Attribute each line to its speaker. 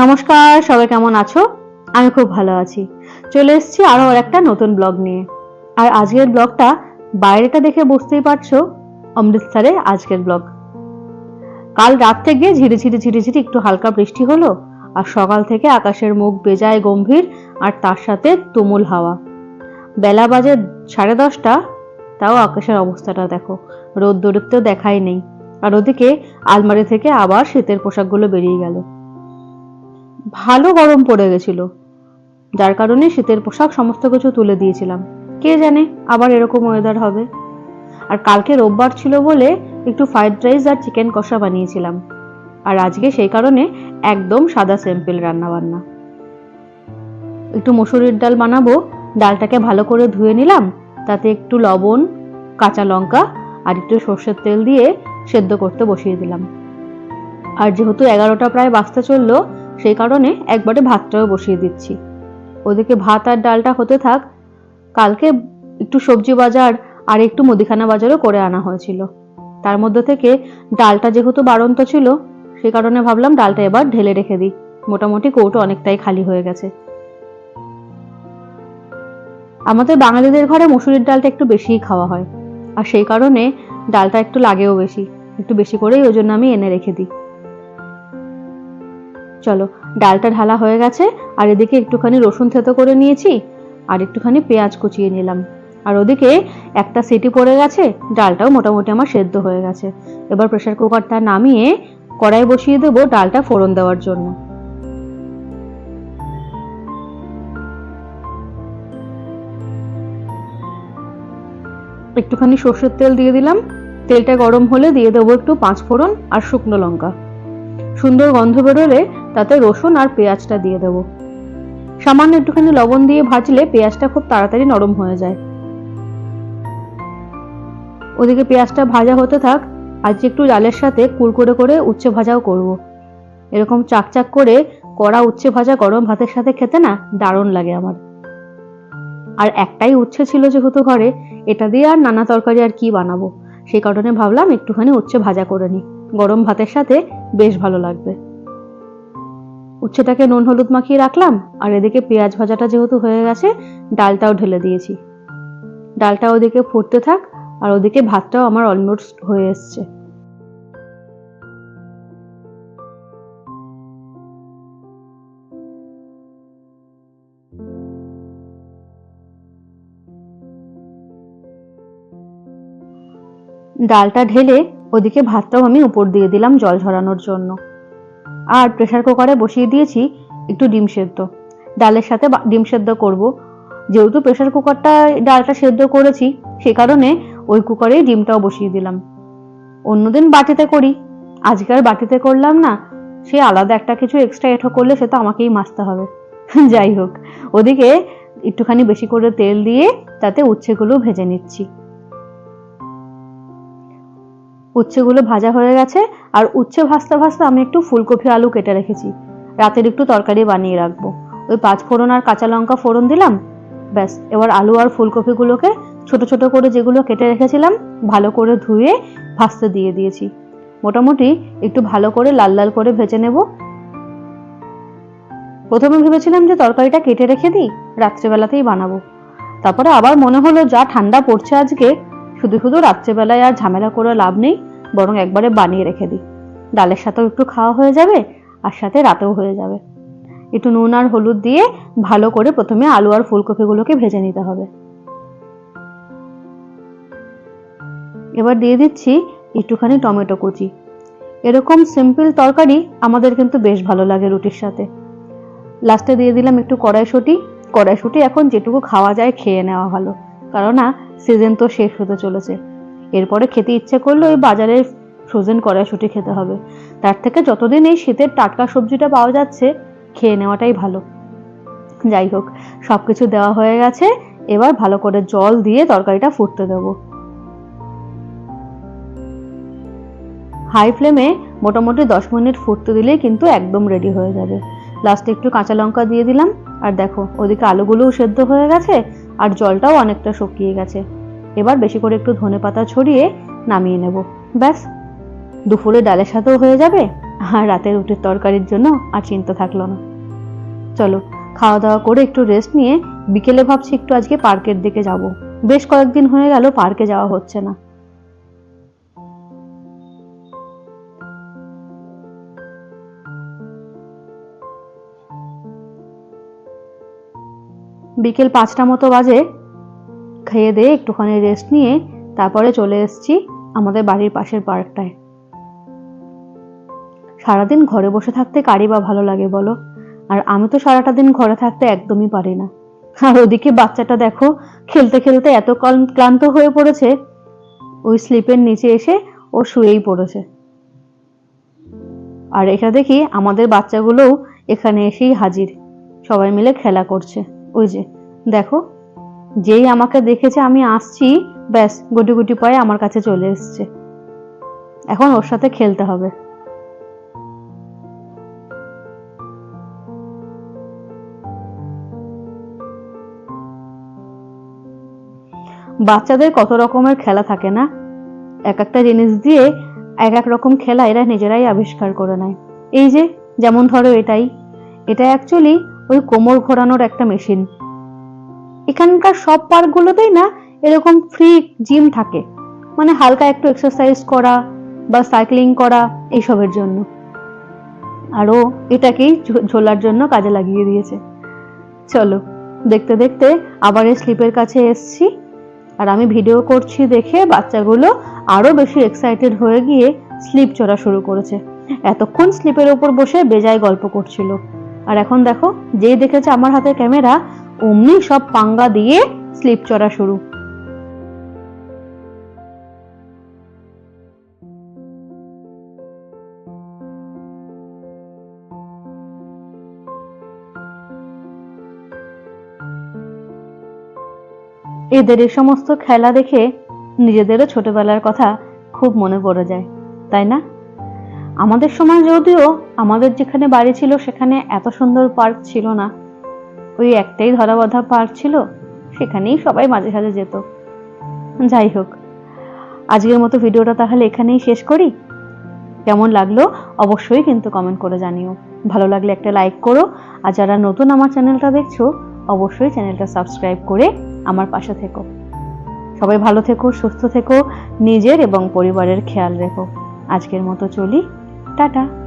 Speaker 1: নমস্কার, সবাই কেমন আছো? আমি খুব ভালো আছি। চলে এসেছি আরও একটা নতুন ব্লগ নিয়ে। আর আজকের ব্লগটা বাইরেটা দেখে বুঝতেই পারছ অমৃতসরের আজকের ব্লগ। কাল রাত থেকে ঝিরে ঝিরে ঝিরে ঝিরে একটু হালকা বৃষ্টি হলো, আর সকাল থেকে আকাশের মুখ বেজায় গম্ভীর, আর তার সাথে তুমুল হাওয়া। বেলা বাজে সাড়ে দশটা, তাও আকাশের অবস্থাটা দেখো। রোদ দৌড়তেও দেখাই নেই। আর ওদিকে আলমারি থেকে আবার শীতের পোশাকগুলো বেরিয়ে গেল। ভালো গরম পড়ে গেছিল। যার কারণে শীতের পোশাক সমস্ত কিছু তুলে দিয়েছিলাম। কে জানে আবার এরকম ওয়েদার হবে। আর কালকে রোববার ছিল বলে একটু ফ্রাইড রাইস আর চিকেন কষা বানিয়েছিলাম। আর আজকে সেই কারণে একদম সাদা সিম্পল রান্না বান্না একটু মসুরির ডাল বানাবো, ডালটাকে ভালো করে ধুয়ে নিলাম, তাতে একটু লবণ, কাঁচা লঙ্কা আর একটু সর্ষের তেল দিয়ে সেদ্ধ করতে বসিয়ে দিলাম। আর যেহেতু এগারোটা প্রায় বাজতে চলল সেই কারণে একবারে ভাতটাও বসিয়ে দিচ্ছি। ওদিকে ভাত আর ডালটা হতে থাক, কালকে একটু সবজি বাজার আর একটু মুদিখানা বাজারও করে আনা হয়েছিল। তার মধ্যে থেকে ডালটা যেহেতু বাড়ন্ত ছিল সেই কারণে ভাবলাম ডালটা এবার ঢেলে রেখে দিই। মোটামুটি কৌটো অনেকটাই খালি হয়ে গেছে। আমাদের বাঙালিদের ঘরে মুসুরির ডালটা একটু বেশিই খাওয়া হয়। আর সেই কারণে ডালটা একটু লাগেও বেশি, একটু বেশি করেই ওই জন্য আমি এনে রেখে দিই। চলো, ডালটা ঢালা হয়ে গেছে, আর এদিকে একটুখানি রসুন থেতো করে নিয়েছি, আর একটুখানি পেঁয়াজ কুচিয়ে নিলাম। আর ওদিকে একটা সিটি পড়ে গেছে, ডালটাও মোটামুটি আমার সেদ্ধ হয়ে গেছে। এবার প্রেসার কুকারটা নামিয়ে কড়াই বসিয়ে দেবো ডালটা ফোড়ন দেওয়ার জন্য। একটুখানি সর্ষের তেল দিয়ে দিলাম। তেলটা গরম হলে দিয়ে দেবো একটু পাঁচ ফোড়ন আর শুকনো লঙ্কা। সুন্দর গন্ধ বেরোলে তাতে রসুন আর পেঁয়াজটা দিয়ে দেবো। সামান্য একটুখানি লবণ দিয়ে ভাজলে পেঁয়াজটা খুব তাড়াতাড়ি নরম হয়ে যায়। ওদিকে পেঁয়াজটা ভাজা হতে থাক, আজকে একটু ডালের সাথে কুড়কুড়ে করে উচ্ছে ভাজাও করব। এরকম চাকচাক করে কড়া উচ্ছে ভাজা গরম ভাতের সাথে খেতে না দারুণ লাগে আমার। আর একটাই উচ্ছে ছিল যেহেতু ঘরে, এটা দিয়ে আর নানা তরকারি আর কি বানাবো? সেই কারণে ভাবলাম একটুখানি উচ্ছে ভাজা করে নিই। গরম ভাতের সাথে বেশ ভালো লাগবে। উচ্ছেটাকে নুন হলুদ মাখিয়ে রাখলাম, আর এদিকে পেঁয়াজ ভাজাটা যেহেতু হয়ে গেছে, ডালটাও ঢেলে দিয়েছি। ডালটা ওদিকে ফুটতে থাক, আর ওদিকে ভাতটাও আমার অলমোস্ট হয়ে এসছে। ডালটা ঢেলে ওদিকে ভাতটাও আমি উপর দিয়ে দিলাম জল ঝরানোর জন্য। আর প্রেশার কুকারে বসিয়ে দিয়েছি একটু ডিম সেদ্ধ। ডালের সাথে ডিম সেদ্ধ করব। যেহেতু প্রেশার কুকারটা ডালটা সেদ্ধ করেছি, সে কারণে ওই কুকারেই ডিমটাও বসিয়ে দিলাম। অন্যদিন বাটিতে করি। আজকে আর বাটিতে করলাম না। সে আলাদা একটা কিছু এক্সট্রা এঠো করলে সে তো আমাকেই মাসতে হবে। যাই হোক, ওদিকে একটুখানি বেশি করে তেল দিয়ে তাতে উচ্ছেগুলো ভেজে নিচ্ছি। উচ্ছেগুলো ভাজা হয়ে গেছে আর উচ্ছে ভাজতে ভাজতে আমি একটু ফুলকপি আলু কেটে রেখেছি। রাতের একটু তরকারি বানিয়ে রাখব। ওই পাঁচ ফোড়ন আর কাঁচা লঙ্কা ফোড়ন দিলাম, ব্যাস। এবার আলু আর ফুলকপিগুলোকে ছোট ছোট করে যেগুলো কেটে রেখেছিলাম, ভালো করে ধুয়ে ভাজতে দিয়ে দিয়েছি। মোটামুটি একটু ভালো করে লাল লাল করে ভেজে নেব। প্রথমে ভেবেছিলাম যে তরকারিটা কেটে রেখে দিই, রাত্রেবেলাতেই বানাবো। তারপরে আবার মনে হলো যা ঠান্ডা পড়ছে আজকে শুধু শুধু রাত্রেবেলায় আর ঝামেলা করে লাভ নেই, বরং একবারে বানিয়ে রেখে দিই। ডালের সাথেও একটু খাওয়া হয়ে যাবে, আর সাথে রাতেও হয়ে যাবে। একটু নুন আর হলুদ দিয়ে ভালো করে প্রথমে আলু আর ফুলকপিগুলোকে ভেজে নিতে হবে। এবার দিয়ে দিচ্ছি একটুখানি টমেটো কুচি। এরকম সিম্পল তরকারি আমাদের কিন্তু বেশ ভালো লাগে রুটির সাথে। লাস্টে দিয়ে দিলাম একটু কড়াইশুঁটি। কড়াইশুঁটি এখন যেটুকু খাওয়া যায় খেয়ে নেওয়া ভালো। কারণ না সিজন তো শেষ হতে চলেছে। এরপরে খেতে ইচ্ছে করলে ওই বাজারের ফ্রোজেন কড়াইশুঁটি খেতে হবে। তার থেকে যতদিন এই শীতের টাটকা সবজিটা পাওয়া যাচ্ছে, খেয়ে নেওয়াটাই ভালো। যাই হোক সব কিছু দেওয়া হয়ে গেছে, এবার ভালো করে জল দিয়ে তরকারিটা ফুটতে দেবো। হাই ফ্লেমে মোটামুটি দশ মিনিট ফুটতে দিলেই কিন্তু একদম রেডি হয়ে যাবে। লাস্টে একটু কাঁচা লঙ্কা দিয়ে দিলাম, আর দেখো, ওদিকে আলুগুলোও সেদ্ধ হয়ে গেছে আর জলটাও অনেকটা শুকিয়ে গেছে। এবার বেশি করে একটু ধনে পাতা ছড়িয়ে নামিয়ে নেব। ব্যাস, দুপুরে ডালের সাথেও হয়ে যাবে, আর রাতের রুটির তরকারির জন্য আর চিন্তা থাকল না। চলো খাওয়া দাওয়া করে একটু রেস্ট নিয়ে বিকেলে ভাবছি একটু আজকে পার্কের দিকে যাব। বেশ কয়েকদিন হয়ে গেল পার্কে যাওয়া হচ্ছে না। বিকেল পাঁচটা মতো বাজে। খেয়ে দিয়ে একটুখানি রেস্ট নিয়ে তারপরে চলে এসেছি আমাদের বাড়ির পাশের পার্কটায়। সারাদিন ঘরে বসে থাকতে কারি বা ভালো লাগে বলো? আর আমি তো সারাটা দিন ঘরে থাকতে একদমই পারি না। আর ওদিকে বাচ্চাটা দেখো, খেলতে খেলতে এত ক্লান- ক্লান্ত হয়ে পড়েছে, ওই স্লিপের নিচে এসে ও শুয়েই পড়েছে। আর এটা দেখি আমাদের বাচ্চাগুলোও এখানে এসেই হাজির। সবাই মিলে খেলা করছে। ওই যে, দেখো, যেই আমাকে দেখেছে, আমি আসছি, ব্যাস, গুটি গুটি পায়ে আমার কাছে চলে এসছে। এখন ওর সাথে খেলতে হবে। বাচ্চাদের কত রকমের খেলা থাকে না? এক একটা জিনিস দিয়ে এক এক রকম খেলা এরা নিজেরাই আবিষ্কার করে নেয়। এই যে, যেমন ধরো এটাই। এটা অ্যাকচুয়ালি ওই কোমর ঘোরানোর একটা মেশিন। এখানকার সব পার্কগুলোতেই না এরকম ফ্রি জিম থাকে। মানে হালকা একটু এক্সারসাইজ করা বা সাইক্লিং করা এইসবের জন্য। আরও এটাকেই ঝোলার জন্য কাজে লাগিয়ে দিয়েছে। চলো, দেখতে দেখতে আবার এই স্লিপের কাছে এসছি। আর আমি ভিডিও করছি দেখে বাচ্চাগুলো আরও বেশি এক্সাইটেড হয়ে গিয়ে স্লিপ চড়া শুরু করেছে। এতক্ষণ স্লিপের উপর বসে বেজায় গল্প করছিল। আর এখন দেখো যেই দেখেছে আমার হাতে ক্যামেরা, অমনি সব পাঙ্গা দিয়ে স্লিপ চড়া শুরু। এদের এই সমস্ত খেলা দেখে নিজেদেরও ছোটবেলার কথা খুব মনে পড়ে যায়, তাই না? আমাদের সময় যদিও আমাদের যেখানে বাড়ি ছিল সেখানে এত সুন্দর পার্ক ছিল না। ওই একটাই ধরাবাঁধা পার্ক ছিল, সেখানেই সবাই মাঝে সাঝে যেত। যাই হোক, আজকের মতো ভিডিওটা তাহলে এখানেই শেষ করি। কেমন লাগল অবশ্যই কিন্তু কমেন্ট করে জানিও। ভালো লাগলে একটা লাইক করো, আর যারা নতুন আমার চ্যানেলটা দেখছ, অবশ্যই চ্যানেলটা সাবস্ক্রাইব করে আমার পাশে থেকো। সবাই ভালো থেকো, সুস্থ থেকো, নিজের এবং পরিবারের খেয়াল রেখো। আজকের মতো চলি টাটা।